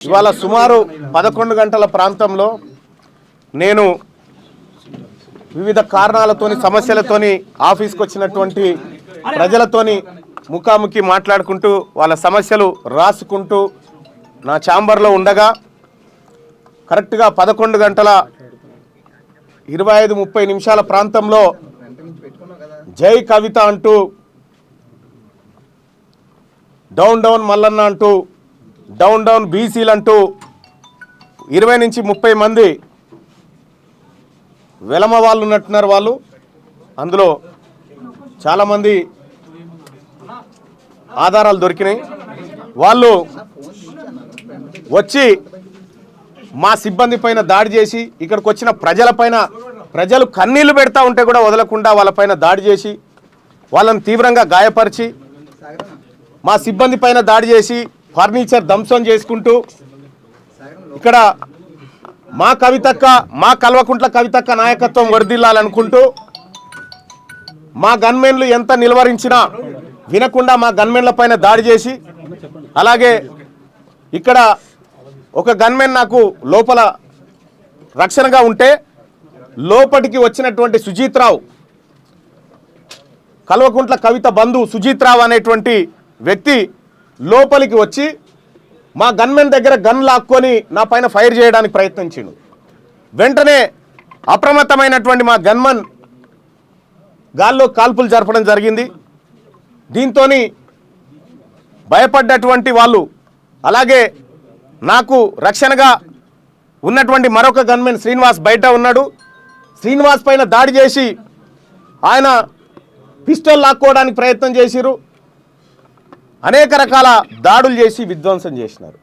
ఇవాళ సుమారు పదకొండు గంటల ప్రాంతంలో నేను వివిధ కారణాలతోని సమస్యలతోని ఆఫీస్కి వచ్చినటువంటి ప్రజలతోని ముఖాముఖి మాట్లాడుకుంటూ వాళ్ళ సమస్యలు రాసుకుంటూ నా ఛాంబర్లో ఉండగా కరెక్ట్గా పదకొండు గంటల ఇరవై ఐదు ముప్పై నిమిషాల ప్రాంతంలో జై కవిత అంటూ డౌన్ డౌన్ మల్లన్న అంటూ డౌన్ డౌన్ బీసీలు అంటూ ఇరవై నుంచి ముప్పై మంది వెలమ వాళ్ళు ఉన్నట్టున్నారు వాళ్ళు. అందులో చాలామంది ఆధారాలు దొరికినాయి. వాళ్ళు వచ్చి మా సిబ్బంది పైన దాడి చేసి ఇక్కడికి వచ్చిన ప్రజలపైన ప్రజలు కన్నీళ్ళు పెడతా ఉంటే కూడా వదలకుండా వాళ్ళపైన దాడి చేసి వాళ్ళని తీవ్రంగా గాయపరిచి మా సిబ్బంది పైన దాడి చేసి ఫర్నిచర్ ధ్వంసం చేసుకుంటూ ఇక్కడ మా కవితక్క మా కల్వకుంట్ల కవితక్క నాయకత్వం వరదిల్లాలనుకుంటూ మా గన్మెన్లు ఎంత నిలువరించినా వినకుండా మా గన్మెన్ల పైన దాడి చేసి అలాగే ఇక్కడ ఒక గన్మెన్ నాకు లోపల రక్షణగా ఉంటే లోపటికి వచ్చినటువంటి సుజీత్ రావు కల్వకుంట్ల కవిత బంధు సుజీత్ రావు అనేటువంటి వ్యక్తి లోపలికి వచ్చి మా గన్మెన్ దగ్గర గన్ లాక్కొని నా పైన ఫైర్ చేయడానికి ప్రయత్నించిండు. వెంటనే అప్రమత్తమైనటువంటి మా గన్మన్ గాల్లో కాల్పులు జరపడం జరిగింది. దీంతో భయపడ్డటువంటి వాళ్ళు అలాగే నాకు రక్షణగా ఉన్నటువంటి మరొక గన్మెన్ శ్రీనివాస్ బయట ఉన్నాడు. శ్రీనివాస్ పైన దాడి చేసి ఆయన పిస్టల్ లాక్కోవడానికి ప్రయత్నం చేసిరు అనేక రకాల దాడులు చేసి విధ్వంసం చేసినారు.